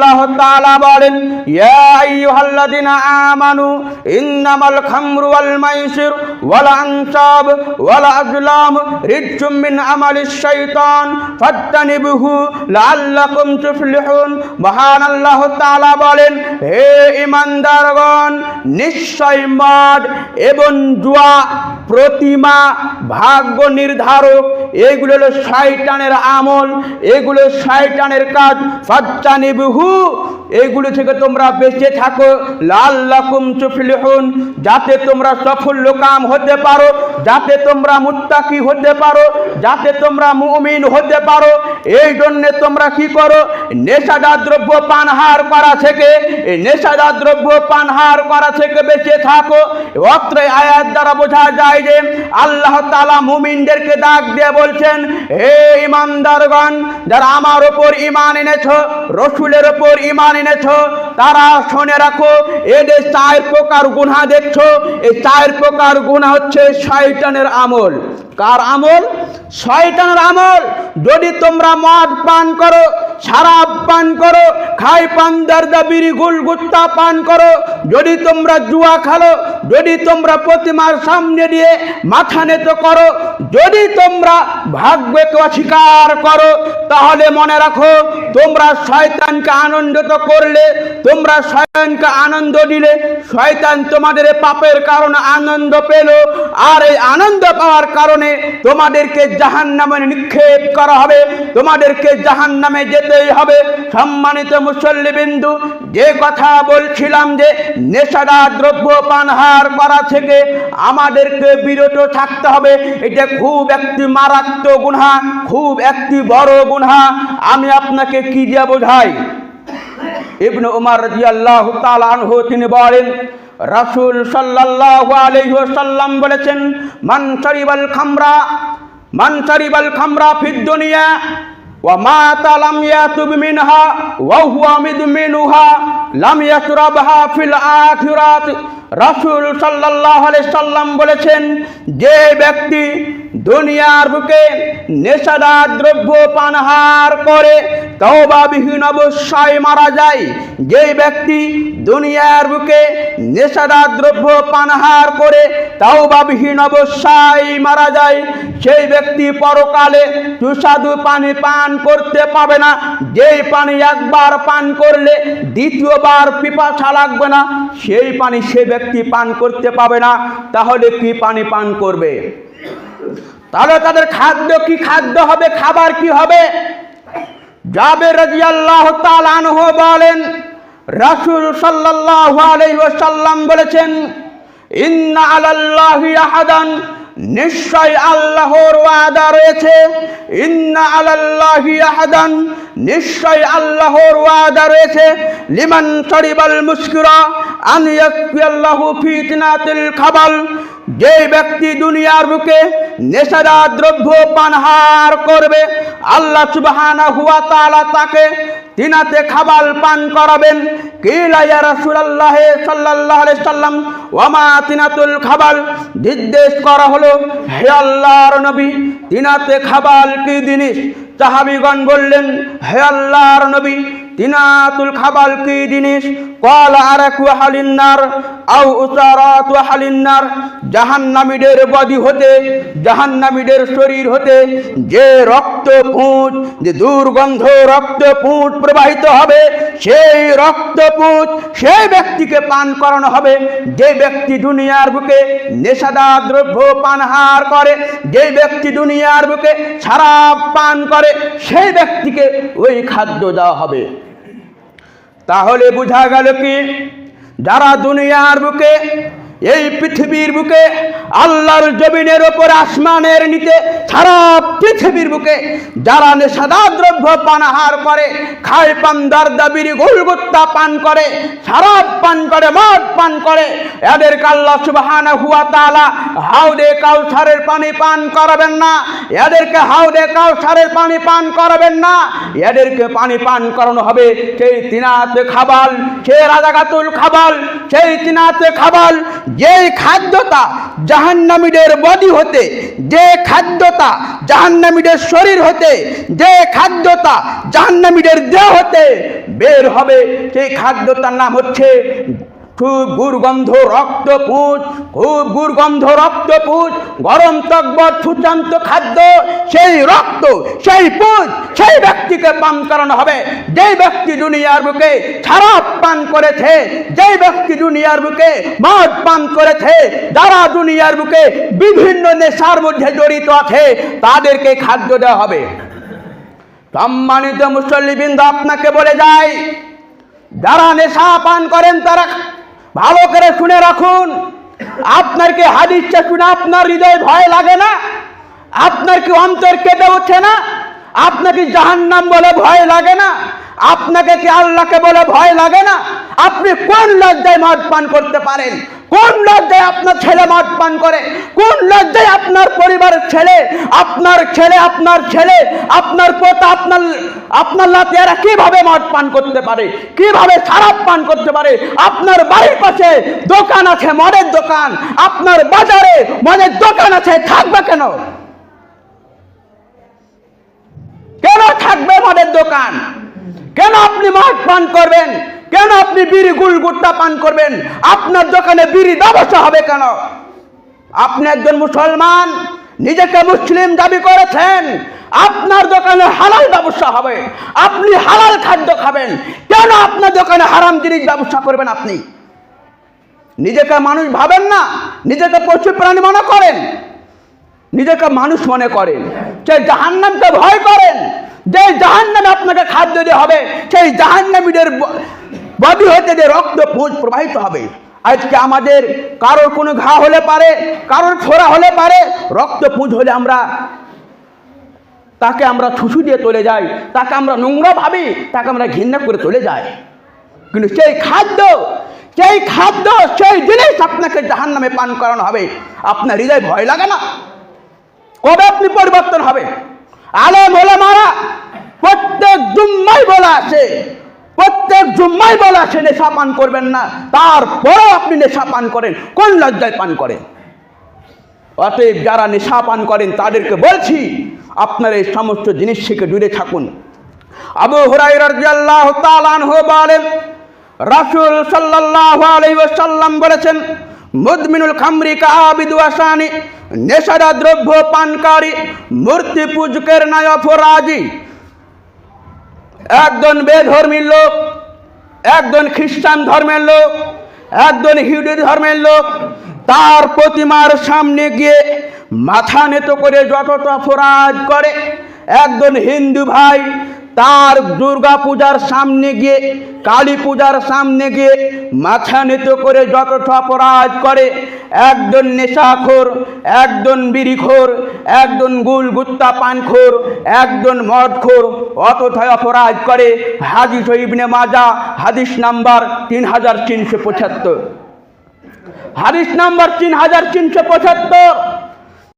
আল্লাহ তাআলা বলেন, ইয়া আইয়ুহাল্লাযিনা আমানু, ইন্নামাল খামরু ওয়াল মাইসির ওয়াল আনসাব ওয়াল আজলাম রিজসুম মিন আমালিশ শাইতান ফাত্তানিবুহু লাআল্লাকুম তুফলিহুন। মহান আল্লাহ তাআলা বলেন, হে ঈমানদারগণ, নিশ্চয় মদ এবং জুয়া প্রতিমা ভাগ্য নির্ধারক এগুলো হলো শয়তানের আমল, এগুলো শয়তানের কাজ। ফাত্তানিবুহু এগুলো থেকে তোমরা বেঁচে থাকো। লাল লাল্লাকুম তুফলিহুন, যাতে তোমরা সফল কাম হতে পারো, যাতে তোমরা মুত্তাকি হতে পারো, যাতে তোমরা মুমিন হতে পারো। এই জন্য তোমরা কি করো? নেশাদার দ্রব্য পানহার করা থেকে, এই নেশাদার দ্রব্য পানহার করা থেকে বেঁচে থাকো। অত্র আয়াত দ্বারা বোঝা যায় যে, আল্লাহ তাআলা মুমিনদেরকে ডাক দিয়ে বলছেন, হে ইমানদারগণ, যারা আমার ওপর ইমান এনেছো, রসুলের ওপর ইমান এনেছো, তারা শুনে রাখো এদের চার প্রকার গুনাহ দেখছ, এই চার প্রকার গুনাহ হচ্ছে শয়তানের আমল। কার আমল? শয়তানের আমল। যদি তোমরা মদ পান করো, শারাব পান করো, খাই পান, দারদা, বিড়ি গুল গুত্তা পান করো, যদি তোমরা জুয়া খেলো যদি তোমরা প্রতিমার সামনে দিয়ে মাথা নত করো, যদি তোমরা ভাগ্যকে অস্বীকার করো, তাহলে মনে রাখো, তোমরা শয়তানকে আনন্দিত করলে, তোমরা শয়তানকে আনন্দ দিলে, শয়তান তোমাদের পাপের কারণে আনন্দ পেল, আর এই আনন্দ পাওয়ার কারণে তোমাদেরকে জাহান নামে নিক্ষেপ করা হবে, তোমাদেরকে জাহান নামে যেতেই হবে। সম্মানিত মুসল্লি বিন্দু যে কথা বলছিলাম যে নেশাদার দ্রব্য পানহার করা থেকে আমাদেরকে বিরত থাকতে হবে, এটা খুব একটি মারাত্মক গুনহা, খুব একটি বড় গুনহা। আমি আপনাকে কি দিয়ে বোঝাই? ইবনে উমর রাদিয়াল্লাহু তাআলা আনহু তিনি বলেন, রাসূল সাল্লাল্লাহু আলাইহি ওয়াসাল্লাম বলেছেন, মান শারিবাল খামরা, মান শারিবাল খামরা ফিদ ওয়া লাম ইয়াতুব মিনহা ওয়া হুয়া মিদমিনুহা লাম ইয়াশরাবহা ফিল আখিরাত রাসূল সাল্লাল্লাহু আলাইহি বলেছেন, যে ব্যক্তি দুনিয়ার বুকে নেশাদার দ্রব্য পানহার করে, তওবাবিহীন অবশ্যই মারা যায়। যে ব্যক্তি দুনিয়ার বুকে নেশাদার দ্রব্য পানহার করে, তওবাবিহীন অবশ্যই মারা যায়, সেই ব্যক্তি পরকালে সুস্বাদু পানি পান করতে পাবে না। যেই পানি একবার পান করলে দ্বিতীয়বার পিপাসা লাগবে না, সেই পানি সে ব্যক্তি পান করতে পাবে না। তাহলে কি পানি পান করবে? তাহলে তাদের খাদ্য কি খাদ্য হবে? খাবার কি হবে? যাবে রাজিয়াল্লাহ তালানহ বলেন, রাসূল সাল্লাল্লাহু আলাইহি বলেছেন, ইন্না আলাল্লাহি আহাদান নিশ্চয় আল্লাহর ওয়াদা রয়েছে। ইন্না আলাল্লাহি আহাদান নিশ্চয় আল্লাহর ওয়াদা রয়েছে। লিমান শরিবাল মুশকিরা আন ইয়াকফিয়াল্লাহু ফিতনাতিল খাবাল যে ব্যক্তি দুনিয়ার বুকে নেশাদার, দ্রব্য পানহার করবে, আল্লাহ সুবহানাহু হুয়া তাআলা তাকে তিনাতে খাবাল পান করাবেন। কিলা ইয়া রাসূলুল্লাহ সাল্লাল্লাহু আলাইহি সাল্লাম, ওয়ামা তিনাতুল খাবাল নির্দেশ করা হলো, হে আল্লাহর নবী, তিনাতে খাবাল কি জিনিস? সাহাবীগণ বললেন, হে আল্লাহর নবী তিনাতুল খাবাল কি জিনিস? কল আরাকু হালিন্নার, আও উসারাত হালিন্নার। জাহান্নামীদের বডি হতে, জাহান্নামীদের শরীর হতে, যে রক্ত পুঁজ যে দুর্গন্ধ রক্ত পুঁজ প্রবাহিত হবে, সেই রক্ত পুঁজ সেই ব্যক্তিকে পান করানো হবে। যে ব্যক্তি দুনিয়ার বুকে নেশাদার দ্রব্য পানহার করে, যে ব্যক্তি দুনিয়ার বুকে খারাপ পান করে, সেই ব্যক্তিকে ওই খাদ্য দেওয়া হবে। তাহলে বোঝা গেল কি? যারা দুনিয়ার বুকে এই পৃথিবীর বুকে আল্লাহর জমিনের ওপর আসমানের নিচে সারা পৃথিবীর বুকে যারা নেশাদা দ্রব্য পানাহার করে, খায় পান বিড়ি গোলগুত্তা পান করে সারাপ পান করে, মদ পান করে এদের আল্লাহ সুবহানাহু হুয়া তাআলা হাউদে কাউসারের পানি পান করাবেন না, এদেরকে হাউদে কাউসারের পানি পান করাবেন না, এদেরকে পানি পান করানো হবে সেই তিনাতে খাবাল, সেই রাজাগাতুল খাবাল, সেই তিনাতে খাবাল যে খাদ্যতা জাহান্নামীদের বডি হতে যে খাদ্যতা জাহান্নামীদের শরীর হতে যে খাদ্যতা জাহান্নামীদের দেহ হতে, বের হবে সেই খাদ্যতার নাম হচ্ছে খুব গুরগন্ধ রক্ত পুঁজ খুব গুরগন্ধ রক্ত পুঁজ গরম তকবর সুচান্ত খাদ্য, সেই রক্ত, সেই পুঁজ সেই ব্যক্তিকে পান করানো হবে। যেই ব্যক্তি দুনিয়ার বুকে খারাপ পান করেছে, যেই ব্যক্তি দুনিয়ার বুকে মদ পান করেছে, যারা দুনিয়ার বুকে বিভিন্ন নেশার মধ্যে জড়িত আছে, তাদেরকে খাদ্য দেওয়া হবে। সম্মানিত মুসল্লিবৃন্দ, আপনাকে বলে যায় যারা নেশা পান করেন তারা ভালো করে শুনে রাখুন। আপনার কি হাদিসটা শুনে আপনার হৃদয় ভয় লাগে না? আপনার কি অন্তর কেঁপে ওঠে না? আপনাকে জাহান্নাম বলে ভয় লাগে না? আপনাকে কি আল্লাহকে বলে ভয় লাগে না? আপনি কোন লজ্জায় মদ পান করতে পারেন? কোন লজ্জায় আপনার ছেলে মদ পান করে? কোন লজ্জায় আপনার পরিবারের ছেলে, আপনার ছেলে আপনার ছেলে, আপনার পোতা, আপনার আপনার লাতিয়ারা কীভাবে মদ পান করতে পারে? কীভাবে খারাপ পান করতে পারে? আপনার বাড়ির পাশে দোকান আছে, মদের দোকান। আপনার বাজারে মদের দোকান আছে, থাকবে কেন? কেন থাকবে মদের দোকান? কেন আপনি মদ পান করবেন? কেন আপনি বিড়ি গুল গুলগুট্টা পান করবেন? আপনার দোকানে বিড়ি ব্যবসা হবে কেন? আপনি একজন মুসলমান, নিজেকে মুসলিম দাবি করেছেন, আপনার দোকানে হালাল ব্যবসা হবে, আপনি হালাল খাদ্য খাবেন। কেন আপনার দোকানে হারাম জিনিস ব্যবসা করবেন আপনি? নিজেকে মানুষ ভাবেন না, নিজেকে পশু প্রাণী মনে করেন। নিজেকে মানুষ মনে করেন। সেই জাহান্নামকে ভয় করেন, যে জাহান্নামে আপনাকে খাদ্য দেওয়া হবে, সেই জাহান্নামীদের বডি হতে যে রক্ত প্রবাহিত হবে। আজকে আমাদের কারোর কোনো ঘা হলে পারে, কারোর ফোড়া হলে পারে, রক্ত পুঁজ হলে আমরা তাকে আমরা ছুছু দিয়ে চলে যাই, তাকে আমরা নোংরা ভাবি, তাকে আমরা ঘৃণা করে চলে যাই। কিন্তু সেই খাদ্য সেই খাদ্য, সেই জিনিস আপনাকে জাহান নামে পান করানো হবে। আপনার হৃদয় ভয় লাগে না? কবে আপনি পরিবর্তন হবে? আলো হলে মারা প্রত্যেক জুম্মাই বলা আছে প্রত্যেক জুম্মাই বলা আছে নেশা পান করবেন না। তারপরেও আপনি নেশা পান করেন, কোন লজ্জায় পান করেন? অতএব যারা নেশা পান করেন, তাদেরকে বলছি, আপনার এই সমস্ত জিনিস থেকে দূরে থাকুন। আবু হুরাই রাদিয়াল্লাহু তাআলা আনহু বলেন, রাসূল সাল্লাল্লাহু আলাইহি ওয়াসাল্লাম বলেছেন, মুদমিনুল খামরি কাবিদু আসানি নেশাদা দ্রব্য পানকারী, মূর্তি পূজকের ন্যায় অপরাধী একজন বেধর্মীর লোক, একজন খ্রিস্টান ধর্মের লোক, একজন হিন্দু ধর্মের লোক, তার প্রতিমার সামনে গিয়ে মাথা নেত করে যতটা অপরাধ করে, একজন হিন্দু ভাই তার দুর্গা পূজার সামনে গিয়ে, কালী পূজার সামনে গিয়ে মাথা নেত করে যতটা অপরাধ করে, একজন নেশাখোর, একজন বিড়িখোর একজন গুল গুত্তা পানখোর, একজন মদখোর, অতথায় অপরাধ করে হাদিস ইবনে মাজা, হাদিস নাম্বার তিন হাজার তিনশো পঁচাত্তর। হাদিস নাম্বার তিন হাজার তিনশো পঁচাত্তর।